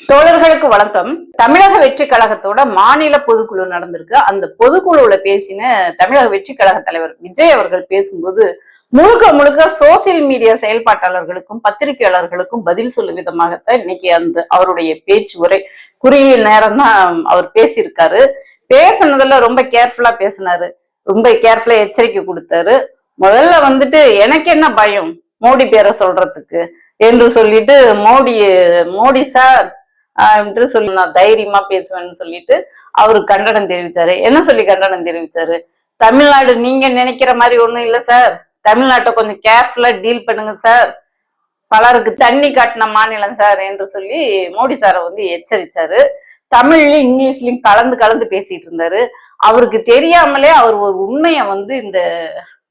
தோழர்களுக்கு வணக்கம். தமிழக வெற்றி கழகத்தோட மாநில பொதுக்குழு நடந்திருக்கு. அந்த பொதுக்குழுல பேசின தமிழக வெற்றி கழக தலைவர் விஜய் அவர்கள் பேசும்போது முழுக்க முழுக்க சோசியல் மீடியா செயல்பாட்டாளர்களுக்கும் பத்திரிகையாளர்களுக்கும் பதில் சொல்லும் விதமாகத்தான் இன்னைக்கு அந்த அவருடைய பேச்சு உரை. குறுகிய நேரம் தான் அவர் பேசியிருக்காரு. பேசுனதுல ரொம்ப கேர்ஃபுல்லா பேசினாரு. ரொம்ப கேர்ஃபுல்லா எச்சரிக்கை கொடுத்தாரு. முதல்ல வந்துட்டு எனக்கு என்ன பயம் மோடி பேரை சொல்றதுக்கு? என்று சொல்லிட்டு மோடி மோடி சார் என்று சொல்லி நான் தைரியமா பேசுவேன்னு சொல்லிட்டு அவரு கண்டனம் தெரிவிச்சாரு. என்ன சொல்லி கண்டனம் தெரிவிச்சாரு? தமிழ்நாடு நீங்க நினைக்கிற மாதிரி ஒண்ணும் இல்ல சார். தமிழ்நாட்டை கொஞ்சம் கேர்ஃபுல்லா டீல் பண்ணுங்க சார். பலருக்கு தண்ணி காட்டின மாநிலம் சார் என்று சொல்லி மோடி சாரை வந்து எச்சரிச்சாரு. தமிழ்லயும் இங்கிலீஷ்லயும் கலந்து கலந்து பேசிட்டு இருந்தாரு. அவருக்கு தெரியாமலே அவர் ஒரு உண்மையை வந்து இந்த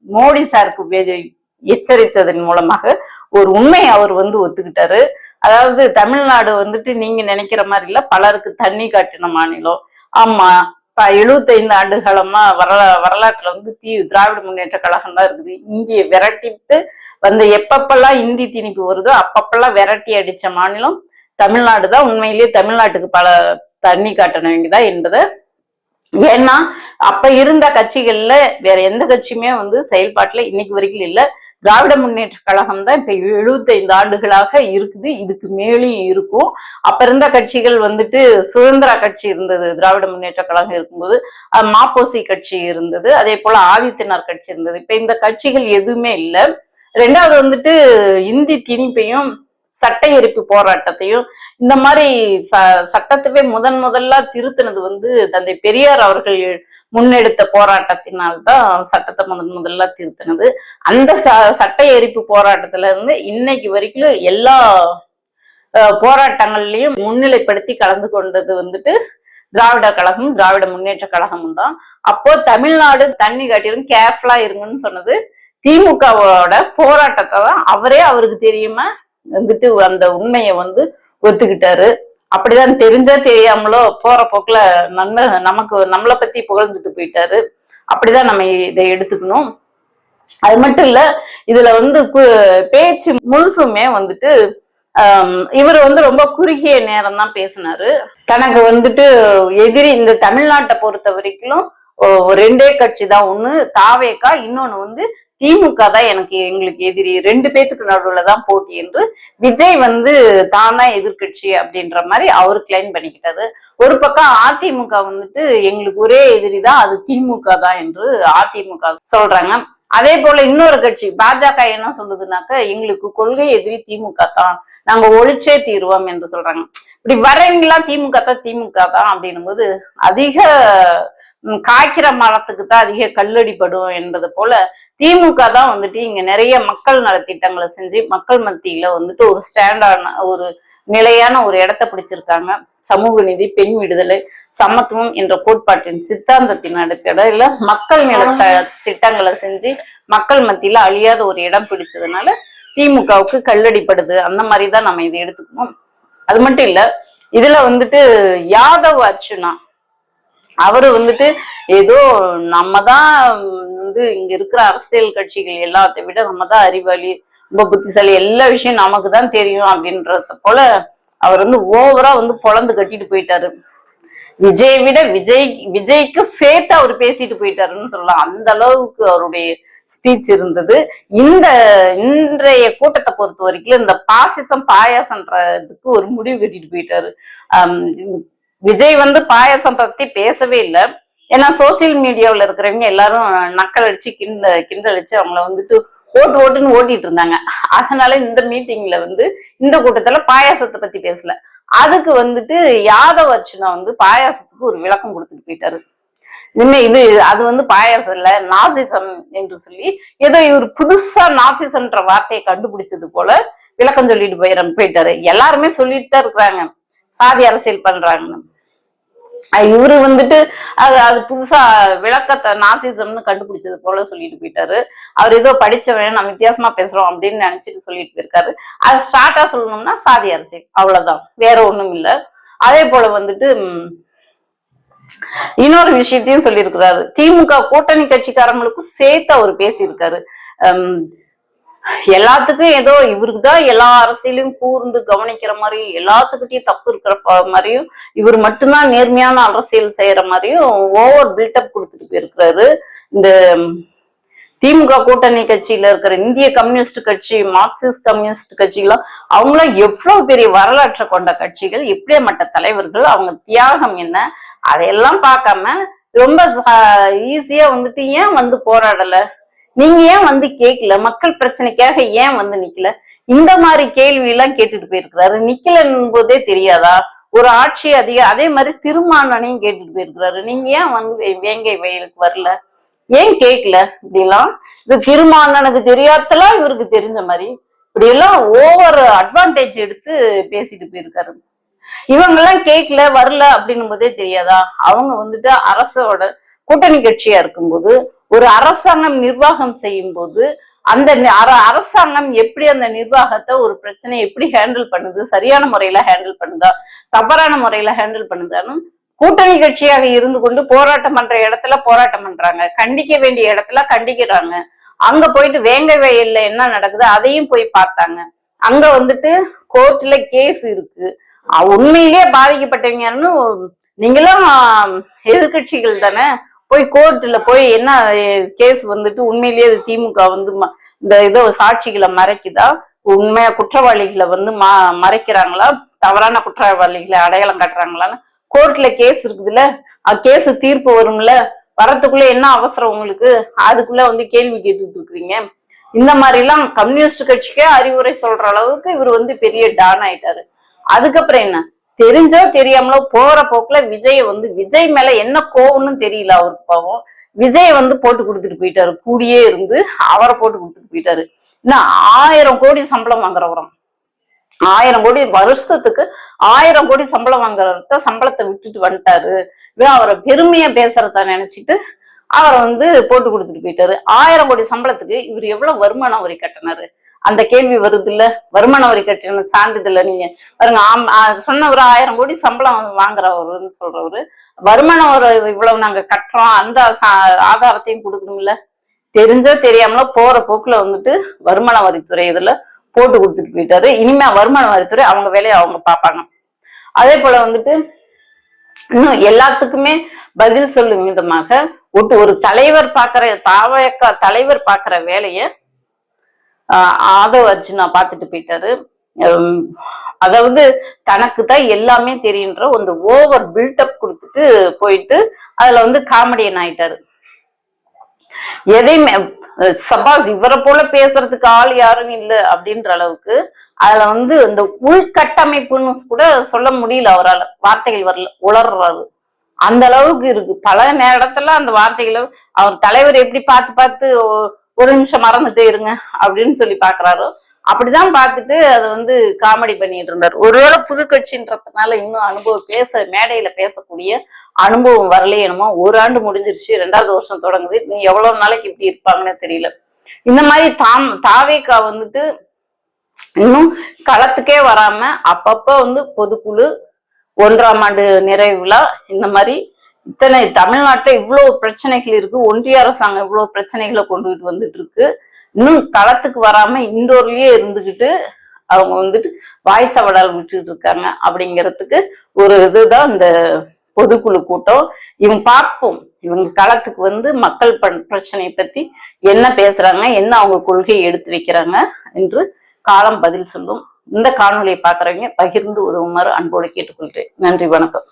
மோடி சாருக்கு எச்சரித்ததன் மூலமாக ஒரு உண்மையை அவர் வந்து ஒத்துக்கிட்டாரு. அதாவது தமிழ்நாடு வந்துட்டு நீங்க நினைக்கிற மாதிரி இல்ல பலருக்கு தண்ணி காட்டின மாநிலம். ஆமா ப- 75 ஆண்டு காலமா வரலா வரலாற்றுல வந்து தீ திராவிட முன்னேற்ற கழகம் தான் இருக்குது. இந்தியை விரட்டிட்டு வந்து எப்பப்பெல்லாம் இந்தி திணிப்பு வருதோ அப்பப்பெல்லாம் விரட்டி அடிச்ச மாநிலம் தமிழ்நாடு தான். உண்மையிலேயே தமிழ்நாட்டுக்கு பல தண்ணி காட்டினவங்க தான் என்பதை. ஏன்னா அப்ப இருந்த கட்சிகள்ல வேற எந்த கட்சியுமே வந்து செயல்பாட்டுல இன்னைக்கு வரைக்கும் இல்லை. திராவிட முன்னேற்ற கழகம் தான் இப்ப 75 ஆண்டுகளாக இருக்குது. இதுக்கு மேலேயும் இருக்கும். அப்ப இருந்த கட்சிகள் வந்துட்டு சுதந்திரா கட்சி இருந்தது. திராவிட முன்னேற்ற கழகம் இருக்கும்போது மாப்போசி கட்சி இருந்தது. அதே போல ஆதித்தனார் கட்சி இருந்தது. இப்ப இந்த கட்சிகள் எதுவுமே இல்லை. ரெண்டாவது வந்துட்டு இந்தி திணிப்பையும் சட்ட எரிப்பு போராட்டத்தையும் இந்த மாதிரி ச- சட்டத்தவே முதன் முதல்ல திருத்தினது வந்து தந்தை பெரியார் அவர்கள் முன்னெடுத்த போராட்டத்தினால்தான் சட்டத்தை முதன் முதல்ல திருத்தினது. அந்த ச சட்ட எரிப்பு போராட்டத்துல இருந்து இன்னைக்கு வரைக்கும் எல்லா போராட்டங்கள்லையும் முன்னிலைப்படுத்தி கலந்து கொண்டது வந்துட்டு திராவிட கழகம் திராவிட முன்னேற்ற கழகமும் தான். அப்போ தமிழ்நாடு தண்ணி காட்டிலும் கேர்ஃபுல்லா இருங்கன்னு சொன்னது திமுகவோட போராட்டத்தை தான் அவரே அவருக்கு தெரியுமா வந்துட்டு அந்த உண்மையை வந்து ஒத்துக்கிட்டாரு. அப்படிதான் தெரிஞ்சா தெரியாமலோ போற போக்குல நன்மை நமக்கு நம்மளை பத்தி புகழ்ந்துட்டு போயிட்டாரு. அப்படிதான் நம்ம இதை எடுத்துக்கணும். அது மட்டும் இல்ல இதுல வந்து கு- பேச்சு முழுசுமே வந்துட்டு இவர் வந்து ரொம்ப குறுகிய நேரம் தான் பேசினாரு. தனக்கு வந்துட்டு எதிரி இந்த தமிழ்நாட்டை பொறுத்த வரைக்கும் ஓ- ரெண்டே கட்சி தான் ஒண்ணு தாவேக்கா இன்னொன்னு வந்து திமுக தான் எனக்கு எங்களுக்கு எதிரி. ரெண்டு பேத்துக்கு நடுவுல தான் போட்டி என்று விஜய் வந்து தானா எதிர்கட்சி அப்படின்ற மாதிரி அவர் கிளைம் பண்ணிக்கிட்டது ஒரு பக்கம் அதிமுக வந்துட்டு எங்களுக்கு ஒரே எதிரி தான் அது திமுக தான் என்று அதிமுக சொல்றாங்க. அதே போல இன்னொரு கட்சி பாஜக என்ன சொல்லுதுனாக்க எங்களுக்கு கொள்கை எதிரி திமுக தான். நாங்க ஒழிச்சே தீருவோம் என்று சொல்றாங்க. இப்படி வரவங்களாம் திமுக தான் திமுக தான் அப்படின்னும் போது அதிக காய்க்கிற மரத்துக்கு தான் அதிக கல்லடிப்படும் என்பது போல திமுக தான் வந்துட்டு இங்க நிறைய மக்கள் நலத்திட்டங்களை செஞ்சு மக்கள் மத்தியில வந்துட்டு ஒரு ஸ்டாண்டான ஒரு நிலையான ஒரு இடத்த பிடிச்சிருக்காங்க. சமூக நீதி பெண் விடுதலை சமத்துவம் என்ற கோட்பாட்டின் சித்தாந்தத்தின் அடிப்படையில மக்கள் நல த- திட்டங்களை செஞ்சு மக்கள் மத்தியில அழியாத ஒரு இடம் பிடிச்சதுனால திமுகவுக்கு கல்லடிப்படுது. அந்த மாதிரி தான் நம்ம இதை எடுத்துக்கணும். அது மட்டும் இல்ல இதுல வந்துட்டு யாதவ் அர்ச்சுனா அவரு வந்துட்டு ஏதோ நம்ம தான் வந்து இங்க இருக்கிற அரசியல் கட்சிகள் எல்லாத்தை விட நம்ம தான் அறிவாளி ரொம்ப புத்திசாலி எல்லா விஷயம் நமக்கு தான் தெரியும் அப்படின்றத போல அவர் வந்து ஓவரா வந்து பொழந்து கட்டிட்டு போயிட்டாரு. விஜய் விட விஜய் விஜய்க்கு சேர்த்து அவர் பேசிட்டு போயிட்டாருன்னு சொல்லலாம். அந்த அளவுக்கு அவருடைய ஸ்பீச் இருந்தது. இந்த இன்றைய கூட்டத்தை பொறுத்த வரைக்கும் இந்த பாசிசம் பாயாசம்ன்றதுக்கு ஒரு முடிவு கட்டிட்டு போயிட்டாரு. விஜய் வந்து பாயாசம் பத்தி பேசவே இல்லை. ஏன்னா சோசியல் மீடியாவுல இருக்கிறவங்க எல்லாரும் நக்கல் அடிச்சு கிண்ட கிண்டடிச்சு அவங்கள வந்துட்டு ஓட்டு ஓட்டுன்னு ஓட்டிட்டு இருந்தாங்க. அதனால இந்த மீட்டிங்ல வந்து இந்த கூட்டத்துல பாயாசத்தை பத்தி பேசல. அதுக்கு வந்துட்டு யாதவ் அர்ச்சுனா வந்து பாயாசத்துக்கு ஒரு விளக்கம் கொடுத்துட்டு போயிட்டாரு. இனிமே இது அது வந்து பாயாசம் இல்ல நாசிசம் என்று சொல்லி ஏதோ இவர் புதுசா நாசிசம்ன்ற வார்த்தையை கண்டுபிடிச்சது போல விளக்கம் சொல்லிட்டு போயிட போயிட்டாரு. எல்லாருமே சொல்லிட்டு தான் இருக்கிறாங்க. சாதி அரசியல் பண்றாங்கன்னு. இவரு வந்துட்டு அது அது புதுசா விளக்கத்தை நாசிசம்னு கண்டுபிடிச்சது போல சொல்லிட்டு போயிட்டாரு. அவர் ஏதோ படிச்சவன் நம்ம வித்தியாசமா பேசுறோம் அப்படின்னு நினைச்சிட்டு சொல்லிட்டு போயிருக்காரு. அது ஸ்டார்டா சொல்லணும்னா சாதி அரசியல் அவ்வளவுதான். வேற ஒண்ணும் இல்லை. அதே போல வந்துட்டு இன்னொரு விஷயத்தையும் சொல்லியிருக்கிறாரு. திமுக கூட்டணி கட்சிக்காரங்களுக்கும் சேர்த்து அவர் பேசியிருக்காரு. ஹம், எல்லாத்துக்கும் ஏதோ இவருக்கு தான் எல்லா அரசியலையும் கூர்ந்து கவனிக்கிற மாதிரியும் எல்லாத்துக்கிட்டையும் தப்பு இருக்கிற மாதிரியும் இவர் மட்டும்தான் நேர்மையான அரசியல் செய்யற மாதிரியும் ஓவர் பில்டப் கொடுத்துட்டு போயிருக்கிறாரு. இந்த திமுக கூட்டணி கட்சியில இருக்கிற இந்திய கம்யூனிஸ்ட் கட்சி மார்க்சிஸ்ட் கம்யூனிஸ்ட் கட்சிகளாம் அவங்களாம் எவ்வளவு பெரிய வரலாற்றை கொண்ட கட்சிகள் எப்படியாப்பட்ட தலைவர்கள் அவங்க தியாகம் என்ன அதையெல்லாம் பார்க்காம ரொம்ப ஈஸியா வந்துட்டு ஏன் வந்து போராடல? நீங்க ஏன் வந்து கேட்கல மக்கள் பிரச்சனைக்காக ஏன் வந்து நிக்கல? இந்த மாதிரி கேள்வி எல்லாம் கேட்டுட்டு போயிருக்கிறாரு. நிக்கலன் போதே தெரியாதா? ஒரு ஆட்சி அதிக அதே மாதிரி திருமானனையும் கேட்டுட்டு போயிருக்கிறாரு. நீங்க ஏன் வந்து வேங்கை வயலுக்கு வரல? ஏன் கேட்கல இப்படிலாம் இது திருமானனுக்கு தெரியாதலாம் இவருக்கு தெரிஞ்ச மாதிரி இப்படி எல்லாம் ஓவர் அட்வான்டேஜ் எடுத்து பேசிட்டு போயிருக்காரு. இவங்க எல்லாம் கேட்கல வரல அப்படின்னும் போதே தெரியாதா? அவங்க வந்துட்டு அரசோட கூட்டணி கட்சியா இருக்கும்போது ஒரு அரசாங்கம் நிர்வாகம் செய்யும் போது அந்த அர- அரசாங்கம் எப்படி அந்த நிர்வாகத்தை ஒரு பிரச்சனையை எப்படி ஹேண்டில் பண்ணுது? சரியான முறையில ஹேண்டில் பண்ணுதா? தவறான முறையில ஹேண்டில் பண்ணுதான்னு கூட்டணி கட்சியாக இருந்து கொண்டு போராட்டம் பண்ற இடத்துல போராட்டம் பண்றாங்க. கண்டிக்க வேண்டிய இடத்துல கண்டிக்கிறாங்க. அங்க போயிட்டு வேங்க வயல்ல என்ன நடக்குது? அதையும் போய் பார்த்தாங்க. அங்க வந்துட்டு கோர்ட்ல கேஸ் இருக்கு. உண்மையிலேயே பாதிக்கப்பட்டவங்கன்னு நீங்களும் எதிர்கட்சிகள் தானே? போய் கோர்ட்ல போய் என்ன கேஸ் வந்துட்டு உண்மையிலேயே அது திமுக வந்து ம- இந்த இதோ சாட்சிகளை மறைக்குதா? உண்மையா குற்றவாளிகளை வந்து ம மறைக்கிறாங்களா? தவறான குற்றவாளிகளை அடையாளம் காட்டுறாங்களான்னு. கோர்ட்ல கேஸ் இருக்குதுல்ல கேஸ் தீர்ப்பு வரும்ல வரத்துக்குள்ள என்ன அவசரம் உங்களுக்கு? அதுக்குள்ள வந்து கேள்வி கேட்டுட்டு இருக்கிறீங்க இந்த மாதிரி எல்லாம் கம்யூனிஸ்ட் கட்சிக்கே அறிவுரை சொல்ற அளவுக்கு இவர் வந்து பெரிய டான் ஆயிட்டாரு. அதுக்கப்புறம் என்ன? தெரிஞ்சோ தெரியாமலோ போற போக்குல விஜய் வந்து விஜய் மேல என்ன கோவம்னு தெரியல அவருக்கு பாவம். விஜய் வந்து போட்டு கொடுத்துட்டு போயிட்டாரு. கூடியே இருந்து அவரை போட்டு கொடுத்துட்டு போயிட்டாரு. இன்னும் ஆயிரம் கோடி சம்பளம் வாங்குறவரம் ஆயிரம் கோடி வருஷத்துக்கு ஆயிரம் கோடி சம்பளம் வாங்குறத சம்பளத்தை விட்டுட்டு வந்துட்டாரு. அவரை பெருமையா பேசுறத நினைச்சிட்டு அவரை வந்து போட்டு கொடுத்துட்டு போயிட்டாரு. ஆயிரம் கோடி சம்பளத்துக்கு இவர் எவ்வளவு வருமானம் வரி கட்டினாரு? அந்த கேள்வி வருது இல்ல வருமான வரி கட்டின சான்றிதழ் நீங்க பாருங்க ஆம் சொன்ன ஒரு ஆயிரம் கோடி சம்பளம் வாங்குறவருன்னு சொல்றவரு. வருமான வரி இவ்வளவு நாங்க கட்டுறோம் அந்த சா- ஆதாரத்தையும் கொடுக்கணும்ல? தெரிஞ்சோ தெரியாமலோ போற போக்குல வந்துட்டு வருமான வரித்துறை இதுல போட்டு கொடுத்துட்டு போயிட்டாரு. இனிமே வருமான வரித்துறை அவங்க வேலையை அவங்க பார்ப்பாங்க. அதே போல வந்துட்டு இன்னும் எல்லாத்துக்குமே பதில் சொல்லும் விதமாக ஒட்டு ஒரு தலைவர் பார்க்கிற தாவக தலைவர் பார்க்கிற வேலையை ஆதவ் அர்ஜுனா பார்த்துட்டு போயிட்டாரு. அதாவது தனக்கு தான் எல்லாமே தெரியுன்ற அந்த ஓவர் பில்டப் கொடுத்துட்டு போயிட்டு அதுல வந்து காமெடியன் ஆயிட்டாரு. எதையுமே சபாஸ் இவரை போல பேசுறதுக்கு ஆள் யாரும் இல்ல அப்படின்ற அளவுக்கு அதுல வந்து இந்த உள்கட்டமைப்புன்னு கூட சொல்ல முடியல அவரால். வார்த்தைகள் வரல உளர்றாரு. அந்த அளவுக்கு இருக்கு. பல நேரத்துல அந்த வார்த்தைகளை அவர் தலைவர் எப்படி பார்த்து பார்த்து ஒரு நிமிஷம் மறந்துட்டே இருங்க அப்படின்னு சொல்லி பாக்குறாரு. அப்படிதான் பார்த்துட்டு அதை வந்து காமெடி பண்ணிட்டு இருந்தார். ஒருவேளை புது கட்சின்றதுனால இன்னும் அனுபவம் பேச மேடையில பேசக்கூடிய அனுபவம் வரலையே என்னமோ ஒரு ஆண்டு முடிஞ்சிருச்சு ரெண்டாவது வருஷம் தொடங்குது இன்னும் எவ்வளவு நாளைக்கு இப்படி இருப்பாங்கன்னு தெரியல. இந்த மாதிரி தாம் தாவேக்கா வந்துட்டு இன்னும் களத்துக்கே வராம அப்பப்ப வந்து பொதுக்குழு ஒன்றாம் ஆண்டு நிறைவுல விழா இந்த மாதிரி இத்தனை தமிழ்நாட்டுல இவ்வளவு பிரச்சனைகள் இருக்கு ஒன்றிய அரசாங்கம் இவ்வளவு பிரச்சனைகளை கொண்டுகிட்டு வந்துட்டு இருக்கு இன்னும் களத்துக்கு வராம இண்டோர்லயே இருந்துகிட்டு அவங்க வந்துட்டு வாய் சவடால் விட்டுட்டு இருக்காங்க. அப்படிங்கிறதுக்கு ஒரு இதுதான் இந்த பொதுக்குழு கூட்டம். இவங்க பார்ப்போம். இவங்க களத்துக்கு வந்து மக்கள் பண் பிரச்சனையை பத்தி என்ன பேசுறாங்க என்ன அவங்க கொள்கையை எடுத்து வைக்கிறாங்க என்று காலம் பதில் சொல்லும். இந்த காணொளியை பார்க்குறவங்க பகிர்ந்து உதவுமாறு அன்போடு கேட்டுக்கொள்கிறேன். நன்றி வணக்கம்.